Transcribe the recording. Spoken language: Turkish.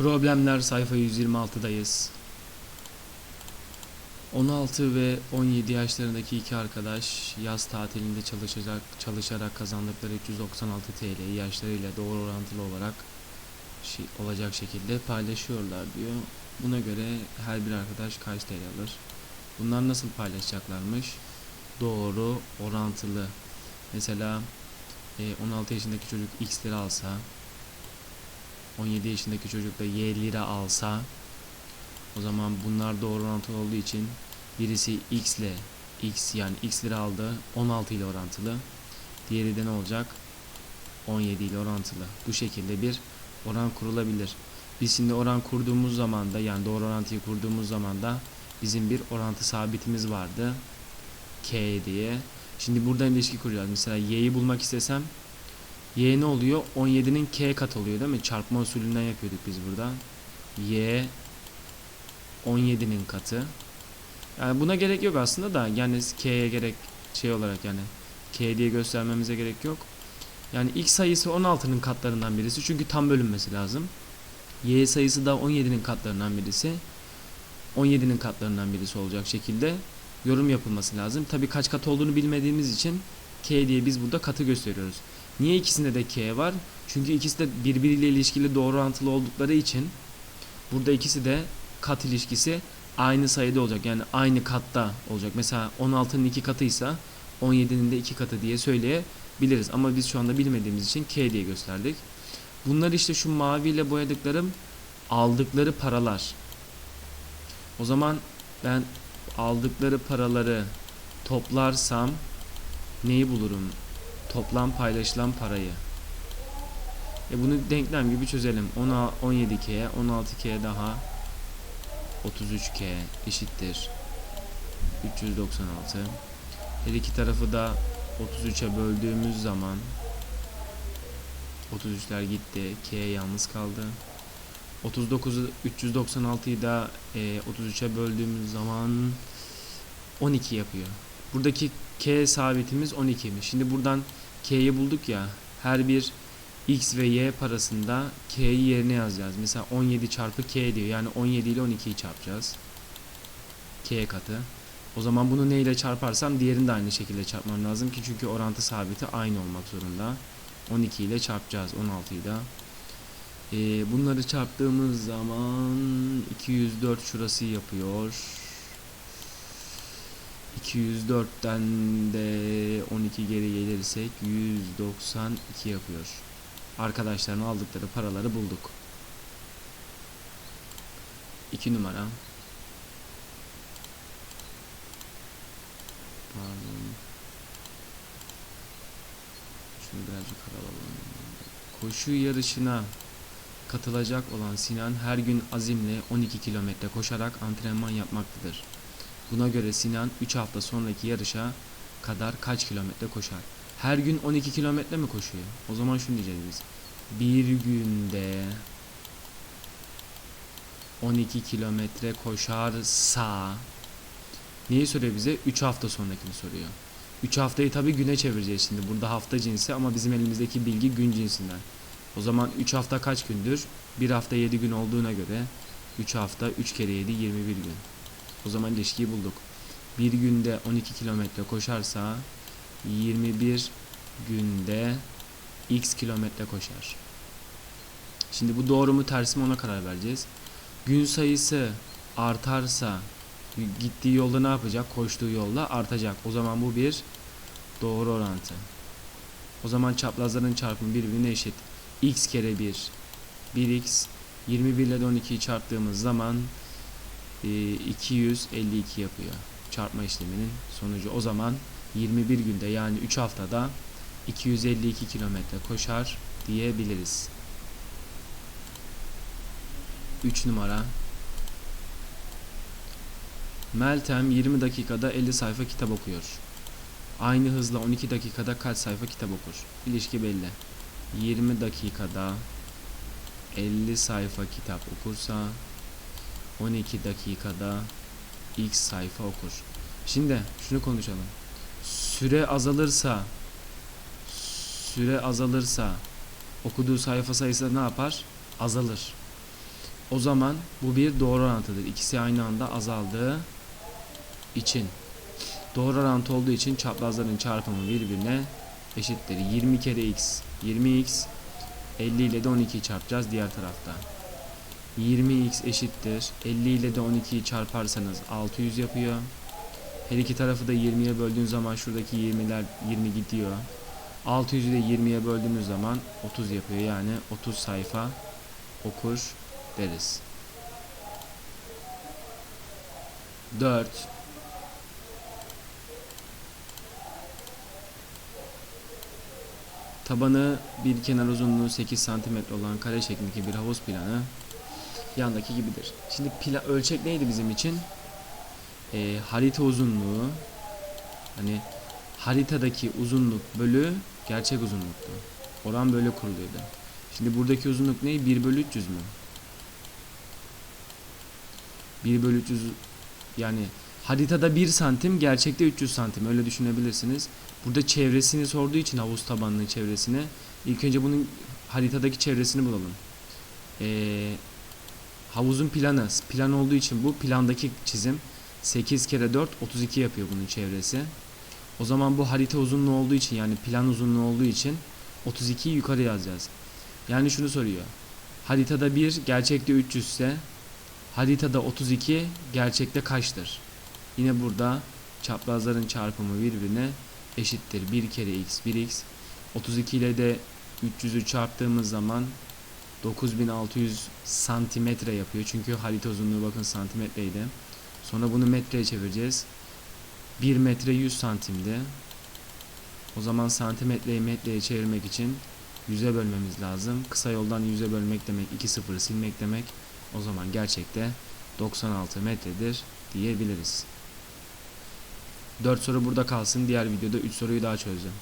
Problemler sayfa 126'dayız. 16 ve 17 yaşlarındaki iki arkadaş yaz tatilinde çalışacak çalışarak kazandıkları 396 TL'yi yaşlarıyla doğru orantılı olarak şey, olacak şekilde paylaşıyorlar diyor. Buna göre her bir arkadaş kaç TL alır? Bunlar nasıl paylaşacaklarmış? Doğru orantılı. Mesela e, 16 yaşındaki çocuk X lira alsa 17 yaşındaki çocuk da Y lira alsa o zaman bunlar doğru orantılı olduğu için birisi X ile X yani X lira aldı 16 ile orantılı. Diğeri de ne olacak? 17 ile orantılı. Bu şekilde bir oran kurulabilir. Biz şimdi oran kurduğumuz zaman da yani doğru orantıyı kurduğumuz zaman da bizim bir orantı sabitimiz vardı. K diye. Şimdi buradan ilişki kuracağız. Mesela y'yi bulmak istesem y ne oluyor? 17'nin k kat oluyor değil mi? Çarpma usulünden yapıyorduk biz burada. y 17'nin katı. Yani buna gerek yok aslında da yani k'ye gerek şey olarak yani k diye göstermemize gerek yok. Yani x sayısı 16'nın katlarından birisi çünkü tam bölünmesi lazım. y sayısı da 17'nin katlarından birisi. 17'nin katlarından birisi olacak şekilde yorum yapılması lazım. Tabi kaç kat olduğunu bilmediğimiz için k diye biz burada katı gösteriyoruz. Niye ikisinde de k var? Çünkü ikisi de birbiriyle ilişkili doğru orantılı oldukları için burada ikisi de kat ilişkisi aynı sayıda olacak. Yani aynı katta olacak. Mesela 16'nın iki katıysa 17'nin de iki katı diye söyleyebiliriz. Ama biz şu anda bilmediğimiz için k diye gösterdik. Bunlar işte şu maviyle boyadıklarım aldıkları paralar. O zaman ben aldıkları paraları toplarsam neyi bulurum? Toplam paylaşılan parayı. E bunu denklem gibi çözelim. 10'a 17K, 16K daha 33K eşittir 396. Her iki tarafı da 33'e böldüğümüz zaman 33'ler gitti. K yalnız kaldı. 39'u 396'yı da e, 33'e böldüğümüz zaman 12 yapıyor. Buradaki K sabitimiz 12'ymiş. Şimdi buradan K'yi bulduk ya. Her bir X ve Y parasında K'yi yerine yazacağız. Mesela 17 çarpı K diyor. Yani 17 ile 12'yi çarpacağız. K katı. O zaman bunu ne ile çarparsam diğerini de aynı şekilde çarpmam lazım ki çünkü orantı sabiti aynı olmak zorunda. 12 ile çarpacağız 16'yı da. Ee, bunları çarptığımız zaman 204 şurası yapıyor. 204'ten de 12 geri gelirsek 192 yapıyor. Arkadaşların aldıkları paraları bulduk. 2 numara. Pardon. Şunu birazcık alalım. Koşu yarışına katılacak olan Sinan her gün azimle 12 kilometre koşarak antrenman yapmaktadır. Buna göre Sinan 3 hafta sonraki yarışa kadar kaç kilometre koşar? Her gün 12 kilometre mi koşuyor? O zaman şunu diyeceğiz biz. Bir günde 12 kilometre koşarsa neyi soruyor bize? 3 hafta sonrakini soruyor. 3 haftayı tabi güne çevireceğiz şimdi. Burada hafta cinsi ama bizim elimizdeki bilgi gün cinsinden. O zaman 3 hafta kaç gündür? 1 hafta 7 gün olduğuna göre 3 hafta 3 kere 7 21 gün. O zaman ilişkiyi bulduk. Bir günde 12 kilometre koşarsa 21 günde x kilometre koşar. Şimdi bu doğru mu ters mi ona karar vereceğiz. Gün sayısı artarsa gittiği yolda ne yapacak? Koştuğu yolda artacak. O zaman bu bir doğru orantı. O zaman çaprazların çarpımı birbirine eşit. x kere 1 1x 21 ile 12'yi çarptığımız zaman 252 yapıyor. Çarpma işleminin sonucu. O zaman 21 günde yani 3 haftada 252 kilometre koşar diyebiliriz. 3 numara Meltem 20 dakikada 50 sayfa kitap okuyor. Aynı hızla 12 dakikada kaç sayfa kitap okur? İlişki belli. 20 dakikada 50 sayfa kitap okursa 12 dakikada x sayfa okur. Şimdi şunu konuşalım. Süre azalırsa süre azalırsa okuduğu sayfa sayısı ne yapar? Azalır. O zaman bu bir doğru orantıdır. İkisi aynı anda azaldığı için. Doğru orantı olduğu için çaprazların çarpımı birbirine eşittir. 20 kere x 20x 50 ile de 12'yi çarpacağız diğer tarafta. 20x eşittir. 50 ile de 12'yi çarparsanız 600 yapıyor. Her iki tarafı da 20'ye böldüğün zaman şuradaki 20'ler 20 gidiyor. 600'ü de 20'ye böldüğünüz zaman 30 yapıyor. Yani 30 sayfa okur deriz. 4 Tabanı bir kenar uzunluğu 8 cm olan kare şeklindeki bir havuz planı yandaki gibidir. Şimdi pla ölçek neydi bizim için? Ee, harita uzunluğu hani haritadaki uzunluk bölü gerçek uzunluktu. Oran böyle kuruluydu. Şimdi buradaki uzunluk ne? 1 bölü 300 mü? 1 bölü 300 yani haritada 1 santim gerçekte 300 santim öyle düşünebilirsiniz. Burada çevresini sorduğu için havuz tabanının çevresini ilk önce bunun haritadaki çevresini bulalım. Ee, havuzun planı plan olduğu için bu plandaki çizim 8 kere 4 32 yapıyor bunun çevresi. O zaman bu harita uzunluğu olduğu için yani plan uzunluğu olduğu için 32'yi yukarı yazacağız. Yani şunu soruyor. Haritada 1 gerçekte 300 ise haritada 32 gerçekte kaçtır? Yine burada çaprazların çarpımı birbirine eşittir. 1 kere x 1x 32 ile de 300'ü çarptığımız zaman 9600 santimetre yapıyor. Çünkü harita uzunluğu bakın santimetreydi. Sonra bunu metreye çevireceğiz. 1 metre 100 santimdi. O zaman santimetreyi metreye çevirmek için 100'e bölmemiz lazım. Kısa yoldan 100'e bölmek demek 2 sıfırı silmek demek. O zaman gerçekte 96 metredir diyebiliriz. 4 soru burada kalsın. Diğer videoda 3 soruyu daha çözeceğim.